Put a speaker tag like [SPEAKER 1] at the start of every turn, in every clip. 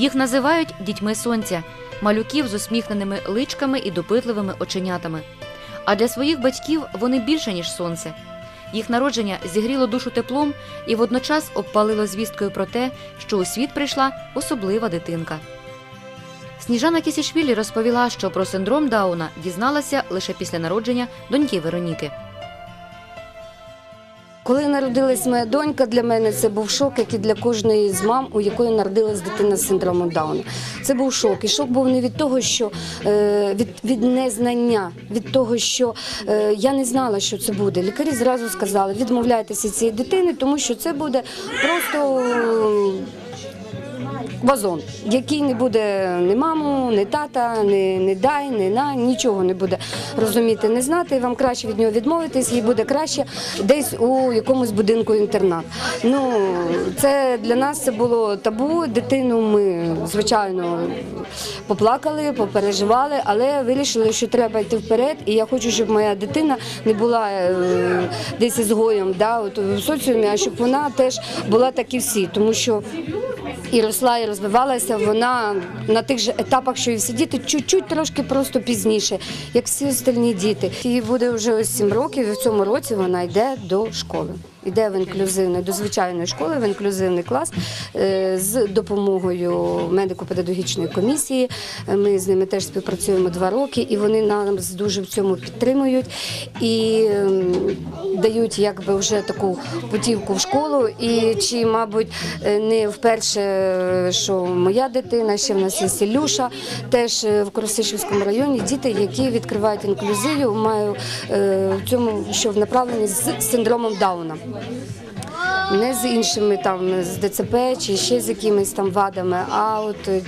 [SPEAKER 1] Їх називають дітьми сонця, малюків з усміхненими личками і допитливими оченятами. А для своїх батьків вони більше, ніж сонце. Їх народження зігріло душу теплом і водночас обпалило звісткою про те, що у світ прийшла особлива дитинка. Сніжана Кісішвілі розповіла, що про синдром Дауна дізналася лише після народження доньки Вероніки.
[SPEAKER 2] Коли народилась моя донька, для мене це був шок, як і для кожної з мам, у якої народилась дитина з синдромом Дауна. Це був шок. І шок був не від того, що е, від, від незнання, від того, що е, я не знала, що це буде. Лікарі зразу сказали, відмовляйтеся цієї дитини, тому що це буде просто. Вазон, який не буде ні маму, ні тата, ні, ні дай, ні на, нічого не буде розуміти, не знати. Вам краще від нього відмовитись, їй буде краще десь у якомусь будинку інтернат. Ну це для нас це було табу. Дитину ми звичайно поплакали, попереживали, але вирішили, що треба йти вперед. І я хочу, щоб моя дитина не була е, десь ізгоєм да, от, в соціумі, а щоб вона теж була так і всі, тому що і росла, і розвивалася вона на тих же етапах, що і всі діти, чуть-чуть трошки просто пізніше, як всі остальні діти. Їй буде вже ось 7 років, і в цьому році вона йде до школи. Йде в інклюзивний, до звичайної школи, в інклюзивний клас е, з допомогою медико-педагогічної комісії. Ми з ними теж співпрацюємо два роки, і вони нас дуже в цьому підтримують і ем, дають якби вже таку путівку в школу. І чи, мабуть, е, не вперше, е, що моя дитина, ще в нас є Ілюша, теж в Коросишівському районі діти, які відкривають інклюзію, маю е, в цьому, що в направленні з синдромом Дауна. Не з іншими там з ДЦП чи ще з якимись там вадами, а от е,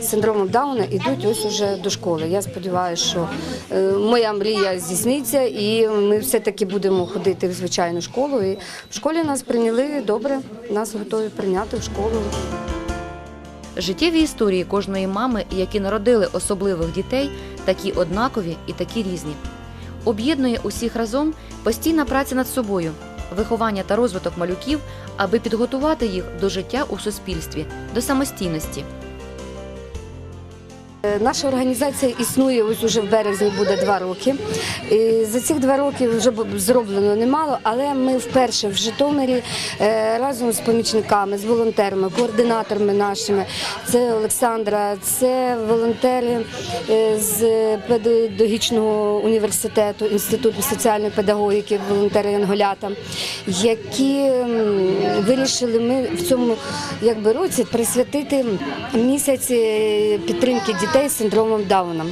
[SPEAKER 2] з синдромом Дауна йдуть ось уже до школи. Я сподіваюся, що е, моя мрія здійсниться, і ми все-таки будемо ходити в звичайну школу. І в школі нас прийняли добре, нас готові прийняти в школу.
[SPEAKER 1] Життєві історії кожної мами, які народили особливих дітей, такі однакові і такі різні. Об'єднує усіх разом постійна праця над собою, виховання та розвиток малюків, аби підготувати їх до життя у суспільстві, до самостійності.
[SPEAKER 2] Е, Наша організація існує ось уже в березні буде два роки. І за цих два роки вже зроблено немало, але ми вперше в Житомирі е, разом з помічниками, з волонтерами, координаторами нашими. Це Олександра, це волонтери е, з педагогічного університету, інституту соціальної педагогіки, волонтери Янголята, які вирішили ми в цьому якби році присвятити місяць е, підтримки дітей з синдромом Дауна.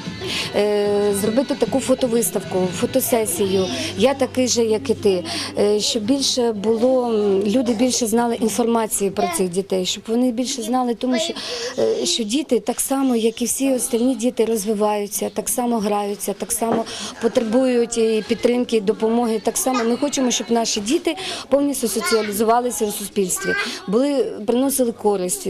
[SPEAKER 2] Е, Зробити таку фотовиставку, фотосесію. Я такий же, як і ти. Е, Щоб більше було, люди більше знали інформації про цих дітей, щоб вони більше знали, тому що, е, що діти так само, як і всі остальні діти, розвиваються, так само граються, так само потребують і підтримки, і допомоги. Так само ми хочемо, щоб наші діти повністю соціалізувалися в суспільстві, були приносили користь.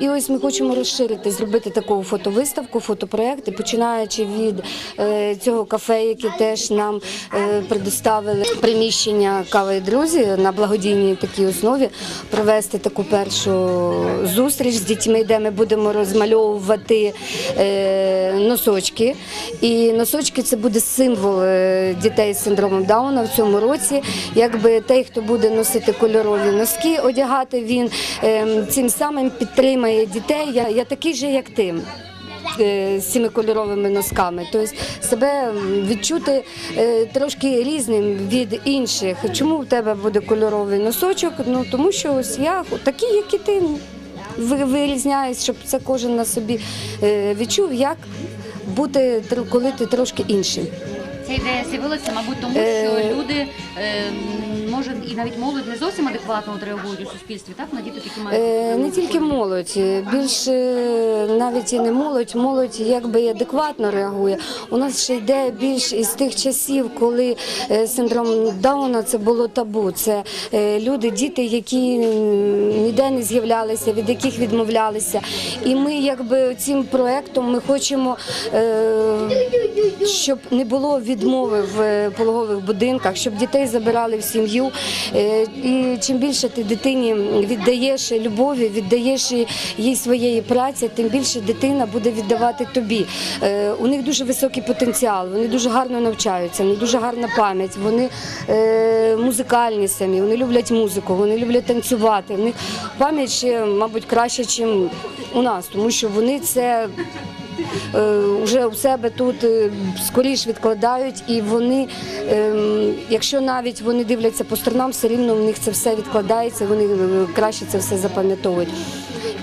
[SPEAKER 2] І ось ми хочемо розширити, зробити таку фотовиставку, фотопроекти, починаючи від е, цього кафе, яке теж нам е, предоставили приміщення кави і друзі на благодійній такій основі, провести таку першу зустріч з дітьми, де ми будемо розмальовувати е, носочки. І носочки це буде символ дітей з синдромом Дауна в цьому році. Якби той, хто буде носити кольорові носки, одягати він е, цим самим підтримає дітей. Я, я такий же, як ти. е, З цими кольоровими носками, тобто себе відчути е, трошки різним від інших. Чому в тебе буде кольоровий носочок? Ну тому що ось я такий, як і ти, ви- вирізняюсь, щоб це кожен на собі е, відчув, як бути коли ти трошки інший.
[SPEAKER 3] Ця ідея з'явилася, мабуть, тому що люди може і навіть молодь не зовсім адекватно реагують у суспільстві, так на діти такі мають
[SPEAKER 2] Е, Не тільки молодь, більше навіть і не молодь, молодь якби і адекватно реагує. У нас ще йде більш із тих часів, коли е, синдром Дауна це було табу. Це е, люди, діти, які ніде не з'являлися, від яких відмовлялися. І ми якби цим проектом ми хочемо, е, щоб не було відмови в е, пологових будинках, щоб дітей забирали в сім'ю, Е, І чим більше ти дитині віддаєш любові, віддаєш їй своєї праці, тим більше дитина буде віддавати тобі. Е, У них дуже високий потенціал, вони дуже гарно навчаються, вони дуже гарна пам'ять, вони е, музикальні самі, вони люблять музику, вони люблять танцювати. У них пам'ять ще, мабуть, краще, ніж у нас, тому що вони це вже у себе тут е, скоріш відкладають, і вони, ем, якщо навіть вони дивляться по сторонам, все рівно в них це все відкладається, вони е, краще це все запам'ятовують.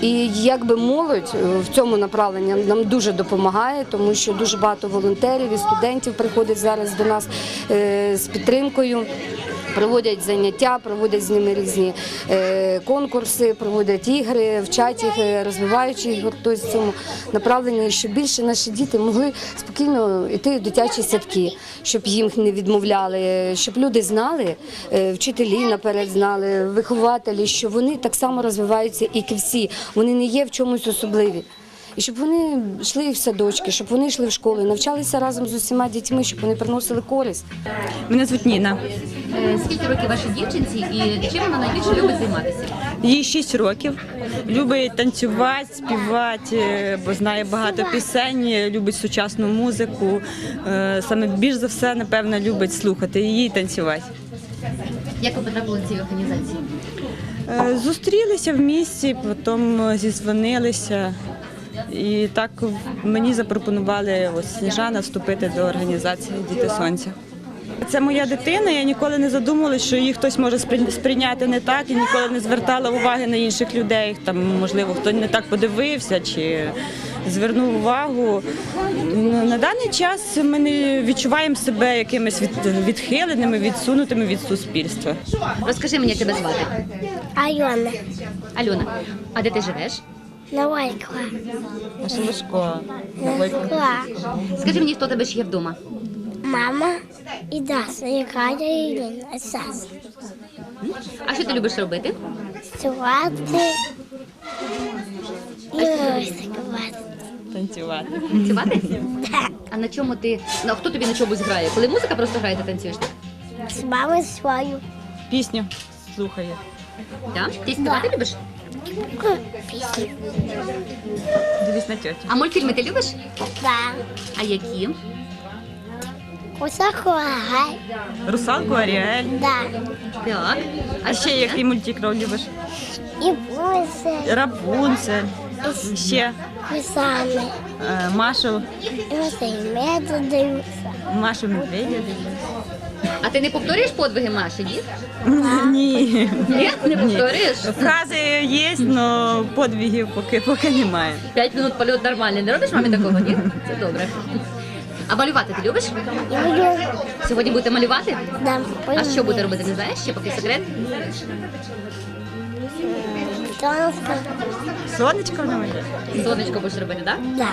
[SPEAKER 2] І якби молодь е, в цьому направленні нам дуже допомагає, тому що дуже багато волонтерів і студентів приходять зараз до нас е, з підтримкою. Проводять заняття, проводять з ними різні е, конкурси, проводять ігри, вчать їх, розвиваючи їх тобто в цьому направленні, щоб більше наші діти могли спокійно йти в дитячі садки, щоб їм не відмовляли, щоб люди знали, вчителі наперед знали, вихователі, що вони так само розвиваються, як і всі. Вони не є в чомусь особливі. І щоб вони йшли в садочки, щоб вони йшли в школи, навчалися разом з усіма дітьми, щоб вони приносили користь.
[SPEAKER 4] Мене звуть Ніна.
[SPEAKER 3] Е, Скільки років вашій дівчинці і чим вона найбільше любить займатися?
[SPEAKER 4] Їй 6 років. Любить танцювати, співати, е, бо знає багато пісень, любить сучасну музику. Е, Саме більш за все, напевно, любить слухати її і танцювати.
[SPEAKER 3] Як ви потрапили до цієї організації?
[SPEAKER 4] Е, Зустрілися в місті, потім зізвонилися. І так мені запропонували ось Сніжана вступити до організації Діти Сонця. Це моя дитина. Я ніколи не задумувалася, що її хтось може сприйняти не так і ніколи не звертала уваги на інших людей. Там, можливо, хто не так подивився чи звернув увагу. На даний час ми не відчуваємо себе якимись від- відхиленими, відсунутими від суспільства.
[SPEAKER 3] Розкажи мені, як тебе звати.
[SPEAKER 5] Альона,
[SPEAKER 3] Альона, а де ти живеш?
[SPEAKER 5] Новайкова,
[SPEAKER 4] Наша Лешко.
[SPEAKER 3] Скажи мені, хто тебе ще є вдома?
[SPEAKER 5] мама і Даша, яка я Ірина, Сас.
[SPEAKER 3] А що ти любиш робити?
[SPEAKER 5] Стювати і розтакувати.
[SPEAKER 4] Танцювати.
[SPEAKER 3] Танцювати? А на чому ти. Ну, а хто тобі на чомусь грає? Коли музика просто грає, ти танцюєш? так?
[SPEAKER 5] З мамою свою
[SPEAKER 4] Пісню слухає.
[SPEAKER 3] Так? Ти співати любиш?
[SPEAKER 5] пісню.
[SPEAKER 4] Дивись на тьотю.
[SPEAKER 3] А мультфільми ти любиш?
[SPEAKER 5] Да.
[SPEAKER 3] А які?
[SPEAKER 5] Усахуагай,
[SPEAKER 4] Русалку Аріель.
[SPEAKER 5] да.
[SPEAKER 3] Так.
[SPEAKER 4] А ще який мультик любиш?
[SPEAKER 5] І буси,
[SPEAKER 4] Рапунцель. Ще
[SPEAKER 5] кусани.
[SPEAKER 4] е, Машу,
[SPEAKER 5] меду дивлюся.
[SPEAKER 4] Машу Медведя.
[SPEAKER 3] А ти не повторюєш подвиги Маші, ні?
[SPEAKER 4] Ні.
[SPEAKER 3] Ні, не повторюєш?
[SPEAKER 4] Фрази є, але подвігів поки, поки немає.
[SPEAKER 3] П'ять минут польот нормальний. Не робиш мамі такого, ні? Це добре. А малювати ти любиш?
[SPEAKER 5] Люблю.
[SPEAKER 3] Сьогодні будете малювати?
[SPEAKER 5] Да.
[SPEAKER 3] А що буде робити, не знаєш? Ще поки секрет?
[SPEAKER 5] Сонечко.
[SPEAKER 4] Сонечко ньому.
[SPEAKER 3] Сонечко будеш робити, так?
[SPEAKER 5] Да.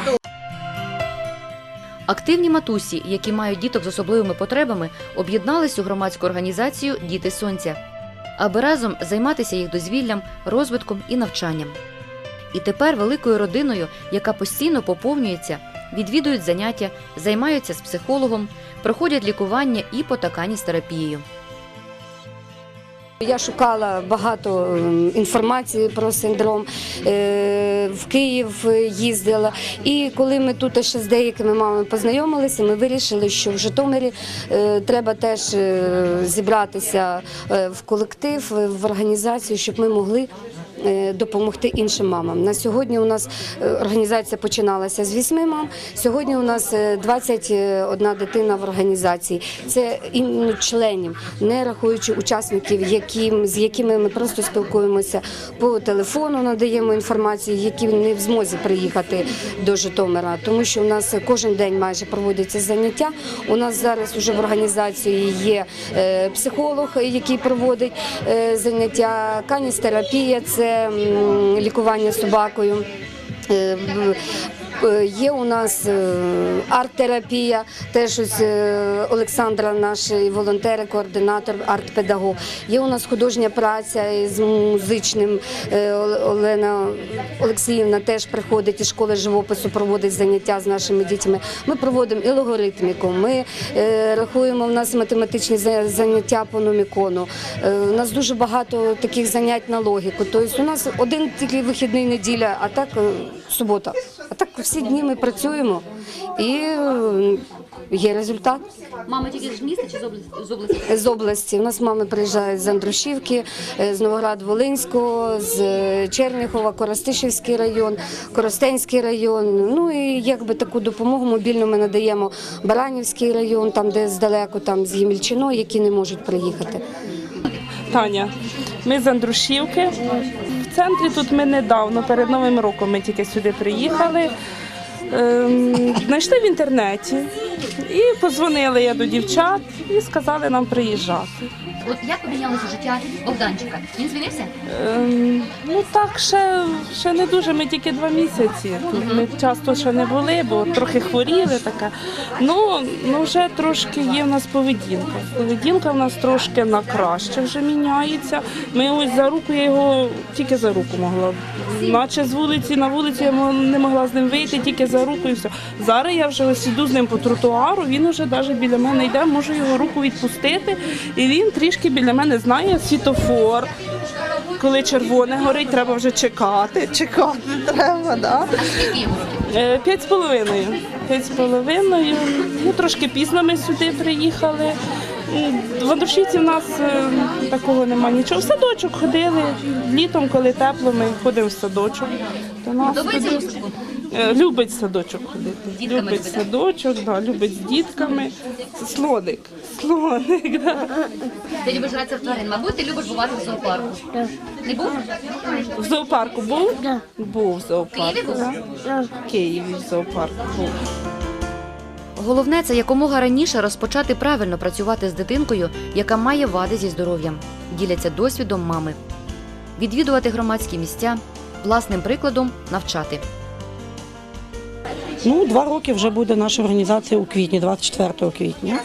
[SPEAKER 1] Активні матусі, які мають діток з особливими потребами, об'єднались у громадську організацію Діти Сонця, аби разом займатися їх дозвіллям, розвитком і навчанням. І тепер великою родиною, яка постійно поповнюється, відвідують заняття, займаються з психологом, проходять лікування і потаканість терапією.
[SPEAKER 2] Я шукала багато ем, інформації про синдром. е, В Київ їздила. І коли ми тут ще з деякими мамами познайомилися, ми вирішили, що в Житомирі е, треба теж е, зібратися в колектив, в організацію, щоб ми могли. Е, Допомогти іншим мамам. На сьогодні у нас е, організація починалася з вісьми мам. Сьогодні у нас е, 21 дитина в організації. Це іменно членів, не рахуючи учасників, з якими ми просто спілкуємося по телефону, надаємо інформацію, які не в змозі приїхати до Житомира, тому що у нас кожен день майже проводяться заняття. У нас зараз вже в організації є е, психолог, який проводить е, заняття, каністерапія це лікування собакою. Е, Є у нас е, арт-терапія, теж ось е, Олександра, наш волонтер, координатор, арт-педагог. Є у нас художня праця з музичним Олена Олексіївна теж приходить із школи живопису, проводить заняття з нашими дітьми. Ми проводимо і логоритміку, ми рахуємо в нас математичні заняття по номікону. У нас дуже багато таких занять на логіку. Тобто у нас один тільки вихідний неділя, а так субота. А так всі дні ми працюємо і е, є результат.
[SPEAKER 3] Мама тільки з міста чи з області? З області?
[SPEAKER 2] З області. У нас мами приїжджають з Андрушівки, е, з Новоград-Волинського, з е, Черніхова, Коростишівський район, Коростенський район. Ну і якби таку допомогу мобільну ми надаємо Баранівський район, там де здалеку, там з Ємільчино, які не можуть приїхати.
[SPEAKER 6] Таня, ми з Андрушівки. В центрі тут ми недавно, перед Новим роком ми тільки сюди приїхали. Ем, знайшли в інтернеті і позвонили я до дівчат і сказали нам приїжджати.
[SPEAKER 3] От як помінялося життя Богданчика? Він змінився?
[SPEAKER 6] Ем, ну так, ще, ще не дуже. Ми тільки два місяці. Тут ми часто ще не були, бо трохи хворіли таке. Ну, ну вже трошки є в нас поведінка. Поведінка в нас трошки на краще вже міняється. Ми ось за руку я його тільки за руку могла. Наче з вулиці на вулиці я не могла з ним вийти, тільки за руку і все. Зараз я вже ось іду з ним по тротуару, він вже навіть біля мене йде, можу його руку відпустити, і він трішки біля мене знає світофор. Коли червоне горить, треба вже чекати. Чекати треба, да? Е, П'ять з половиною. П'ять з половиною. Ну, трошки пізно ми сюди приїхали. В Андрушівці в нас е, такого нема нічого. В садочок ходили. Літом, коли тепло, ми ходимо в садочок. До нас
[SPEAKER 3] Подобається
[SPEAKER 6] Е, Любить садочок ходити.
[SPEAKER 3] дітками
[SPEAKER 6] любить садочок, да, любить з дітками. Слоник. Слоник, да.
[SPEAKER 3] Ти любиш гратися в тварин. Мабуть, ти любиш бувати в зоопарку. Не був?
[SPEAKER 6] В зоопарку був?
[SPEAKER 5] Да.
[SPEAKER 6] Був в зоопарку.
[SPEAKER 3] Києві був?
[SPEAKER 6] да. В Києві в зоопарку був.
[SPEAKER 1] Головне це якомога раніше розпочати правильно працювати з дитинкою, яка має вади зі здоров'ям, діляться досвідом мами, відвідувати громадські місця, власним прикладом навчати.
[SPEAKER 7] Ну, два роки вже буде наша організація у квітні, 24 квітня.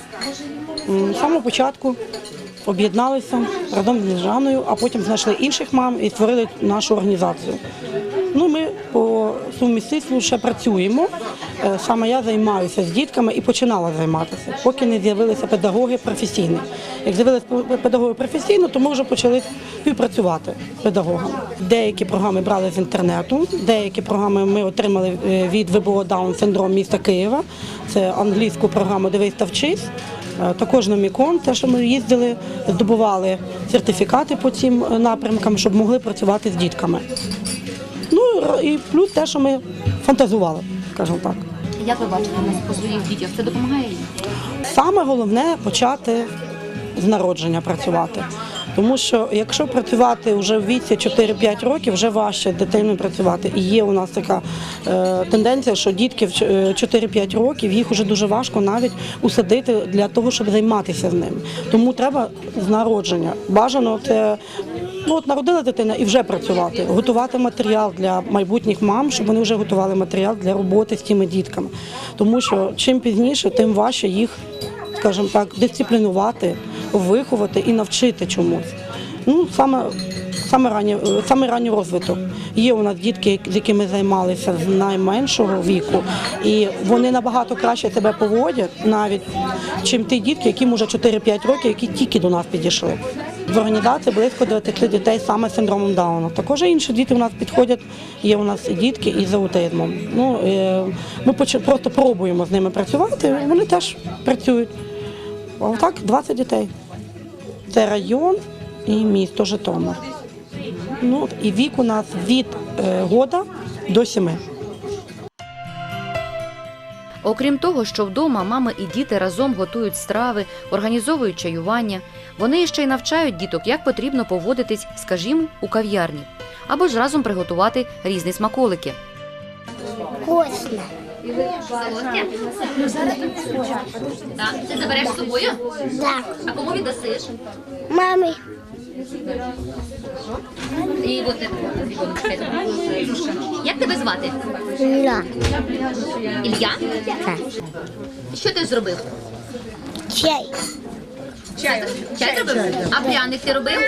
[SPEAKER 7] З самого початку об'єдналися разом з Жаною, а потім знайшли інших мам і створили нашу організацію. Ну, ми по сумісництву ще працюємо. Е, Саме я займаюся з дітками і починала займатися, поки не з'явилися педагоги професійні. Як з'явилися педагоги професійно, то ми вже почали співпрацювати з педагогами. Деякі програми брали з інтернету, деякі програми ми отримали е, від ВБО Даун синдром міста Києва. Це англійську програму Дивись та вчись. Е, Також Номікон, те, що ми їздили, здобували сертифікати по цим напрямкам, щоб могли працювати з дітками. І плюс те, що ми фантазували, скажімо так.
[SPEAKER 3] Як ви бачите нас по своїх дітях? Це допомагає їм?
[SPEAKER 7] Саме головне почати з народження працювати. Тому що якщо працювати вже в віці 4-5 років, вже важче дитиною працювати. І є у нас така е, тенденція, що дітки в е, 4-5 років їх вже дуже важко навіть усадити для того, щоб займатися з ними. Тому треба з народження. Бажано це ну от народила дитина і вже працювати, готувати матеріал для майбутніх мам, щоб вони вже готували матеріал для роботи з тими дітками. Тому що чим пізніше, тим важче їх, скажімо так, дисциплінувати, виховати і навчити чомусь. Ну, саме, саме, ранній, саме ранній розвиток. Є у нас дітки, з якими займалися з найменшого віку, і вони набагато краще себе поводять, навіть чим ті дітки, яким уже 4-5 років, які тільки до нас підійшли. В організації близько 20 дітей саме з синдромом Дауна. Також інші діти у нас підходять. Є у нас і дітки із аутизмом. Ну, е, ми просто пробуємо з ними працювати. Вони теж працюють. А отак 20 дітей. Це район і місто Житомир. Ну, і вік у нас від е, года до сіми.
[SPEAKER 1] Окрім того, що вдома мами і діти разом готують страви, організовують чаювання, вони ще й навчають діток, як потрібно поводитись, скажімо, у кав'ярні, або ж разом приготувати різні смаколики.
[SPEAKER 5] Вкусно.
[SPEAKER 3] Ти забереш з собою?
[SPEAKER 5] Так.
[SPEAKER 3] А кому віддасиш?
[SPEAKER 5] Мамі.
[SPEAKER 3] І от. Як тебе звати?
[SPEAKER 5] Ля.
[SPEAKER 1] Ілля?
[SPEAKER 5] Так.
[SPEAKER 1] Що ти зробив?
[SPEAKER 5] Чай.
[SPEAKER 1] Чай. Чай зробив? А пряник ти робив?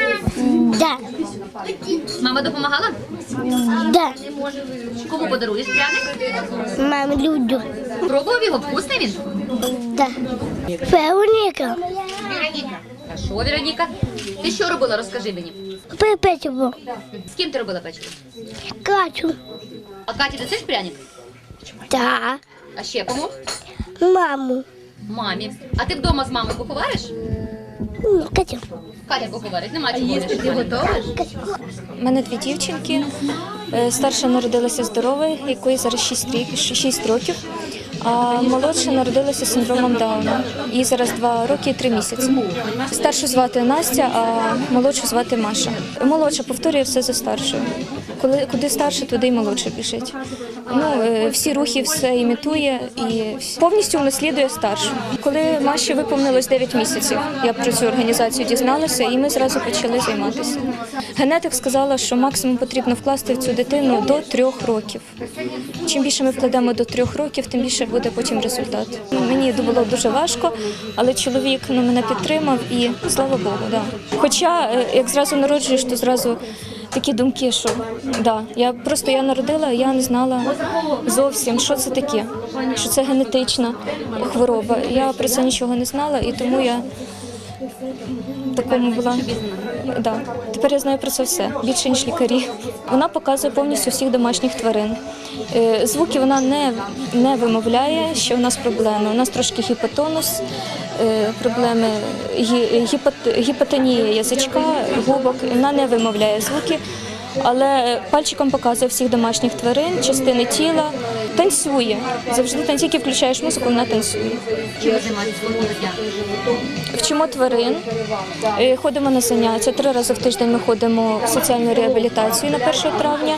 [SPEAKER 5] Да.
[SPEAKER 1] Мама допомагала?
[SPEAKER 5] Да.
[SPEAKER 1] Кому подаруєш пряник?
[SPEAKER 5] Мам, люблю.
[SPEAKER 1] Пробував його, вкусний він?
[SPEAKER 5] Да. Вероніка.
[SPEAKER 1] А що, Вероніка? Ти що робила, розкажи мені.
[SPEAKER 5] Пепечиво.
[SPEAKER 1] З ким ти робила печиво?
[SPEAKER 5] Катю.
[SPEAKER 1] А Каті, ти пряник?
[SPEAKER 5] Да.
[SPEAKER 1] А ще кому?
[SPEAKER 5] Маму.
[SPEAKER 1] Мамі. А ти вдома з мамою куховариш?
[SPEAKER 5] М, Катю.
[SPEAKER 1] Катя куховарить, нема чого. Їсти ти готовиш?
[SPEAKER 8] У мене дві дівчинки. Е, Старша народилася здорова, якої зараз 6, рік, 6 років. А молодша народилася з синдромом Дауна. Їй зараз два роки і три місяці. Старшу звати Настя, а молодшу звати Маша. Молодша повторює все за старшою. Коли куди старше, туди й молодша біжить. Ну, е, всі рухи все імітує і повністю унаслідує старшу. Коли Маші виповнилось 9 місяців, я про цю організацію дізналася, і ми зразу почали займатися. Генетик сказала, що максимум потрібно вкласти в цю дитину до трьох років. Чим більше ми вкладемо до трьох років, тим більше буде потім результат. Мені було дуже важко, але чоловік ну, мене підтримав і слава Богу, да. Хоча е, як зразу народжуєш, то зразу такі думки, що да, я просто я народила, я не знала зовсім, що це таке, що це генетична хвороба. Я про це нічого не знала, і тому я такому була. Да. Тепер я знаю про це все більше ніж лікарі. Вона показує повністю всіх домашніх тварин. Е, Звуки вона не, не вимовляє, що у нас проблеми. У нас трошки гіпотонус, е, проблеми гі- гіпот- гіпотонія язичка, губок. Вона не вимовляє звуки, але пальчиком показує всіх домашніх тварин, частини тіла, танцює. Завжди танцює, тільки включаєш музику, вона танцює.
[SPEAKER 1] Чим займаєтесь?
[SPEAKER 8] Вчимо тварин, е, ходимо на заняття. Три рази в тиждень ми ходимо в соціальну реабілітацію на 1 травня.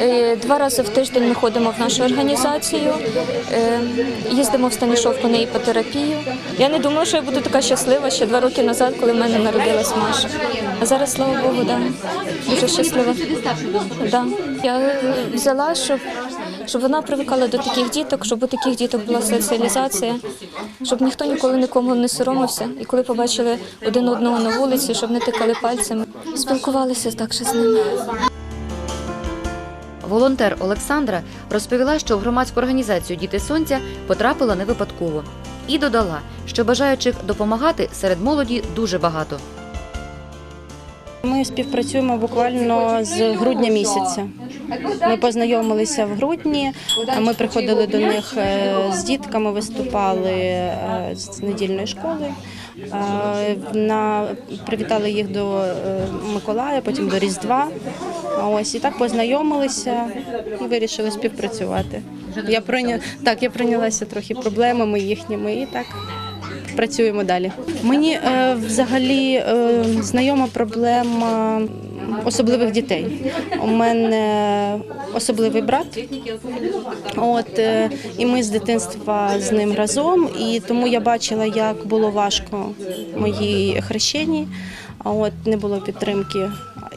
[SPEAKER 8] Е, Два рази в тиждень ми ходимо в нашу організацію, Е, їздимо в Станішовку на іпотерапію. Я не думала, що я буду така щаслива ще два роки назад, коли в мене народилась Маша. А зараз, слава Богу, да, дуже щаслива. Да. Я взяла, щоб, щоб вона привикала до таких діток, щоб у таких діток була соціалізація, щоб ніхто ніколи нікому не соромився. І коли побачили один одного на вулиці, щоб не тикали пальцями, спілкувалися так ще з ними.
[SPEAKER 1] Волонтер Олександра розповіла, що в громадську організацію Діти Сонця потрапила не випадково. І додала, що бажаючих допомагати серед молоді дуже багато.
[SPEAKER 9] Ми співпрацюємо буквально з грудня місяця. Ми познайомилися в грудні. Ми приходили до них е, з дітками, виступали е, з недільної школи. Е, На привітали їх до Миколая, потім до Різдва. Ось і так познайомилися і вирішили співпрацювати. Я прийня... так, я прийнялася трохи проблемами їхніми і так працюємо далі. Мені е, взагалі е, знайома проблема особливих дітей. У мене особливий брат. От е, і ми з дитинства з ним разом, і тому я бачила, як було важко моїй хрещенні. А от не було підтримки.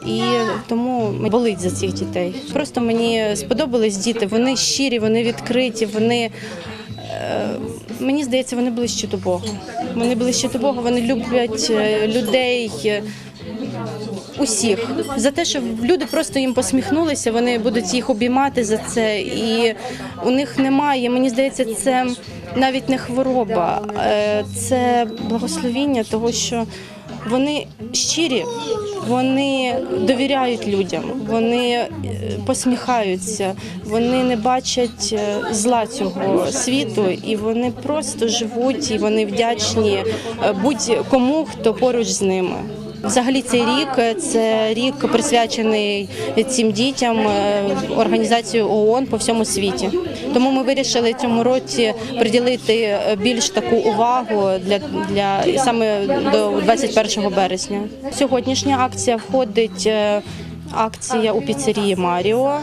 [SPEAKER 9] І тому болить за цих дітей. Просто мені сподобались діти. Вони щирі, вони відкриті, вони Мені здається, вони ближче до Бога. Вони ближче до Бога, вони люблять е, людей. е, Усіх за те, що люди просто їм посміхнулися, вони будуть їх обіймати за це, і у них немає. Мені здається, це навіть не хвороба, е, це благословіння, того що вони щирі, вони довіряють людям, вони е, посміхаються, вони не бачать е, зла цього світу, і вони просто живуть і вони вдячні е, будь-кому, хто поруч з ними. Взагалі цей рік е, це рік присвячений цим дітям е, організацією ООН по всьому світі. Тому ми вирішили цьому році приділити е, більш таку увагу для, для саме до 21 березня. Сьогоднішня акція входить. Акція у піцерії Маріо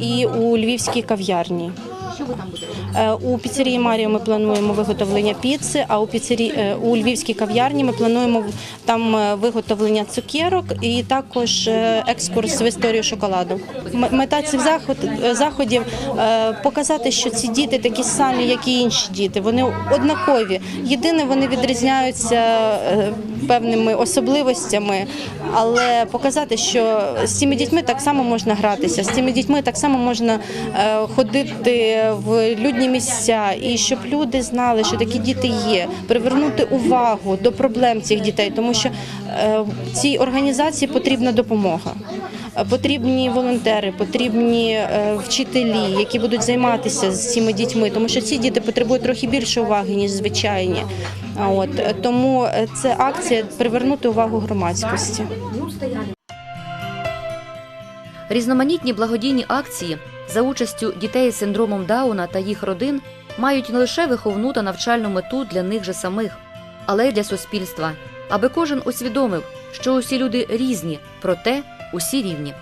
[SPEAKER 9] і у львівській кав'ярні.
[SPEAKER 3] Що ви там будете?
[SPEAKER 9] Е, У піцерії Маріо ми плануємо виготовлення піци, а у піцері е, у львівській кав'ярні ми плануємо там е, виготовлення цукерок і також екскурс в історію шоколаду. Мета цих заход, заходів показати, що ці діти такі самі, як і інші діти. Вони однакові. Єдине, вони відрізняються певними особливостями, але показати, що з цими дітьми так само можна гратися, з цими дітьми так само можна ходити в людні місця, і щоб люди знали, що такі діти є, привернути увагу до проблем цих дітей, тому що е, цій організації потрібна допомога. Потрібні волонтери, потрібні е, вчителі, які будуть займатися з цими дітьми, тому що ці діти потребують трохи більше уваги ніж звичайні. От тому е, це акція привернути увагу громадськості.
[SPEAKER 1] Різноманітні благодійні акції за участю дітей з синдромом Дауна та їх родин мають не лише виховну та навчальну мету для них же самих, але й для суспільства, аби кожен усвідомив, що усі люди різні, проте усі рівні.